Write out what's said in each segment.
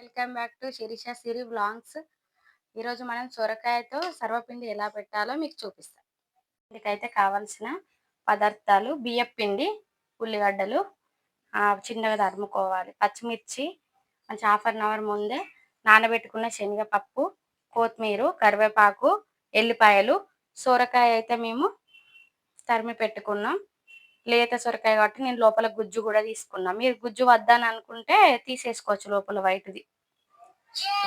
Welcome back to Sirisha Siri vlogs. ఈరోజు మనం సొరకాయతో సర్వపిండి ఎలా పెట్టాలో మీకు చూపిస్తాం. దీనికైతే కావాల్సిన పదార్థాలు బియ్యం పిండి ఉల్లిగడ్డలు చిన్నగా తరుముకోవాలి పచ్చిమిర్చి మంచి హాఫ్ అన్ అవర్ ముందే నానబెట్టుకున్న శనగపప్పు కొత్తిమీర కరివేపాకు ఎల్లిపాయలు సొరకాయ అయితే మేము తరిమి పెట్టుకున్నాం. లేత సొరకాయ కాబట్టి నేను లోపల గుజ్జు కూడా తీసుకున్నా. మీరు గుజ్జు వద్దని అనుకుంటే తీసేసుకోవచ్చు లోపల వైట్ది.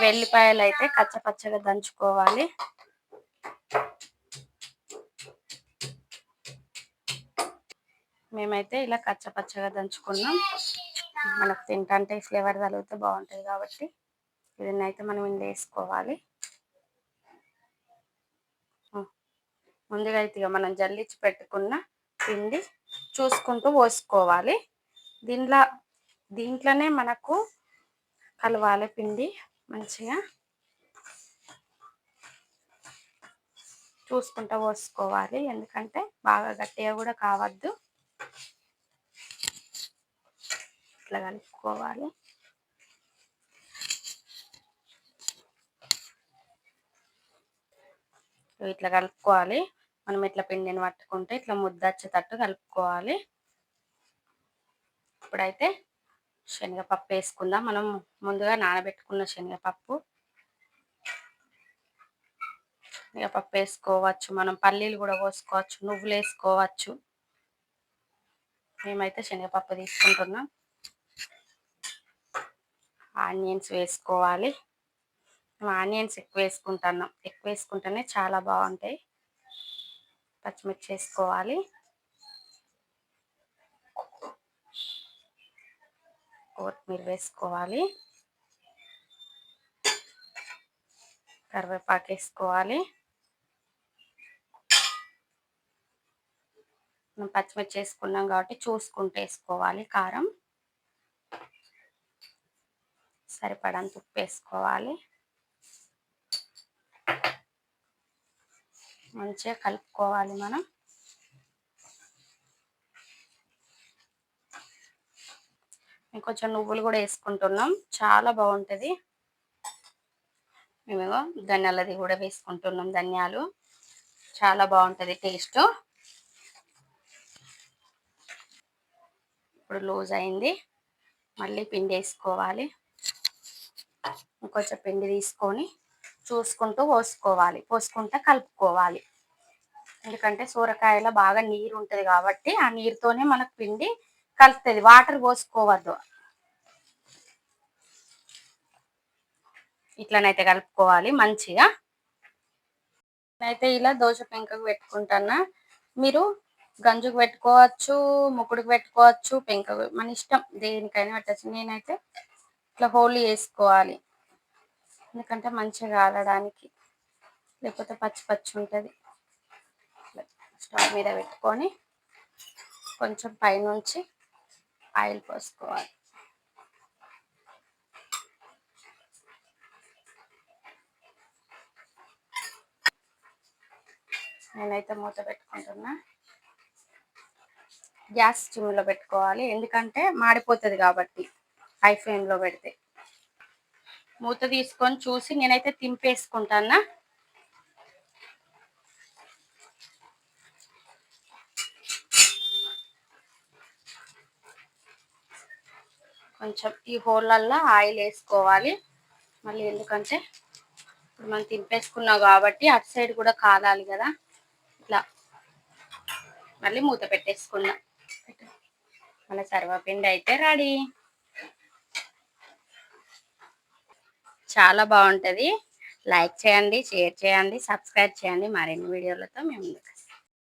వెల్లిపాయలు అయితే కచ్చపచ్చగా దంచుకోవాలి. మేమైతే ఇలా కచ్చపచ్చగా దంచుకున్నాం. మనకు తింటంటే ఫ్లేవర్ తగిలితే బాగుంటుంది కాబట్టి దీన్ని అయితే మనం ఇండి వేసుకోవాలి. ముందుగా అయితే మనం జల్లించి పెట్టుకున్న పిండి చూసుకుంటూ పోసుకోవాలి. దీంట్లో దీంట్లోనే మనకు కలవాలి పిండి మంచిగా. చూసుకుంటూ పోసుకోవాలి. ఎందుకంటే బాగా గట్టిగా కూడా కావద్దు. ఇట్లా కలుపుకోవాలి. ఇట్లా కలుపుకోవాలి. మనం ఇట్లా పిండిని పట్టుకుంటే ఇట్లా ముద్ద వచ్చేటట్టు కలుపుకోవాలి. ఇప్పుడైతే శనగపప్పు వేసుకుందాం. మనం ముందుగా నానబెట్టుకున్న శనగపప్పు. శనగపప్పు వేసుకోవచ్చు. మనం పల్లీలు కూడా పోసుకోవచ్చు నువ్వులు వేసుకోవచ్చు. మేమైతే శనగపప్పు తీసుకుంటున్నాం. ఆనియన్స్ వేసుకోవాలి. ఆనియన్స్ ఎక్కువ వేసుకుంటున్నాం. ఎక్కువ వేసుకుంటేనే చాలా బాగుంటాయి. పచ్చిమిర్చి వేసుకోవాలి. కొత్తిమీర వేసుకోవాలి. కరివేపాకు వేసుకోవాలి. మనం పచ్చిమిర్చి వేసుకున్నాం కాబట్టి చూసుకుంటూ వేసుకోవాలి కారం. సరిపడంత ఉప్పు వేసుకోవాలి. మంచిగా కలుపుకోవాలి మనం. కొంచెం నువ్వులు కూడా వేసుకుంటున్నాం. చాలా బాగుంటుంది. మేము ధనియాలది కూడా వేసుకుంటున్నాం ధనియాలు. చాలా బాగుంటుంది టేస్ట్. ఇప్పుడు లూజ్ అయింది. మళ్ళీ పిండి వేసుకోవాలి. ఇంకొంచెం పిండి తీసుకొని చూసుకుంటూ పోసుకోవాలి. పోసుకుంటూ కలుపుకోవాలి. ఎందుకంటే సూరకాయలో బాగా నీరు ఉంటుంది కాబట్టి ఆ నీరుతోనే మనకు పిండి కలుస్తుంది వాటర్ పోసుకోవద్దు. ఇట్లనైతే కలుపుకోవాలి మంచిగా. అయితే ఇలా దోశ పెంకకు పెట్టుకుంటానా మీరు గంజుకు పెట్టుకోవచ్చు ముక్కుడికి పెట్టుకోవచ్చు పెంకకు మన ఇష్టం దేనికైనా పెట్టచ్చు. నేనైతే ఇట్లా హోలీ వేసుకోవాలి ఎందుకంటే మంచిగా కాలడానికి లేకపోతే పచ్చి పచ్చి ఉంటుంది. స్టవ్ మీద పెట్టుకొని కొంచెం పైనుంచి ఆయిల్ పోసుకోవాలి. నేనైతే మూత పెట్టుకుంటున్నా. గ్యాస్ స్టిమ్లో పెట్టుకోవాలి. ఎందుకంటే మాడిపోతుంది కాబట్టి హై ఫ్లేమ్లో పెడితే. మూత తీసుకొని చూసి నేనైతే తింపేసుకుంటానా. కొంచెం ఈ హోళ్ళల్లో ఆయిల్ వేసుకోవాలి. మళ్ళీ ఎందుకంటే ఇప్పుడు మనం తింపేసుకున్నాం కాబట్టి అటు సైడ్ కూడా కాలాలి కదా. ఇట్లా మళ్ళీ మూత పెట్టేసుకుందాం. మన సర్వపిండి అయితే రెడీ. చాలా బాగుంటుంది. లైక్ చేయండి షేర్ చేయండి సబ్స్క్రైబ్ చేయండి. మరిన్ని వీడియోలతో మేము